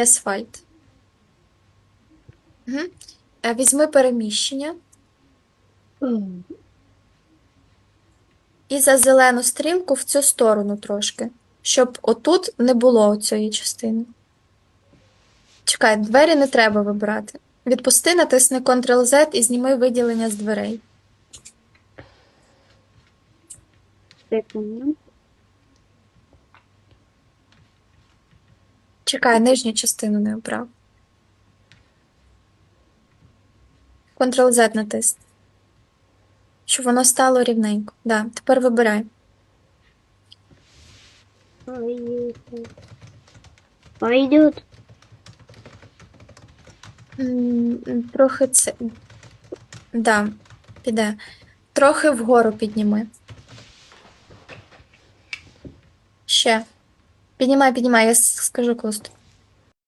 асфальт. Угу. Візьми переміщення і за зелену стрілку в цю сторону трошки, щоб отут не було цієї частини. Чекай, двері не треба вибирати. Відпусти, натисни Ctrl-Z і зніми виділення з дверей. Секунду. Чекай, нижню частину не обрав. Ctrl-Z натисни. Щоб воно стало рівненько. Да, тепер вибирай. Пойдет. Трохи це. Да, піде. Трохи вгору підніми. Ще. Піднімай, піднімай, я скажу коли стоп.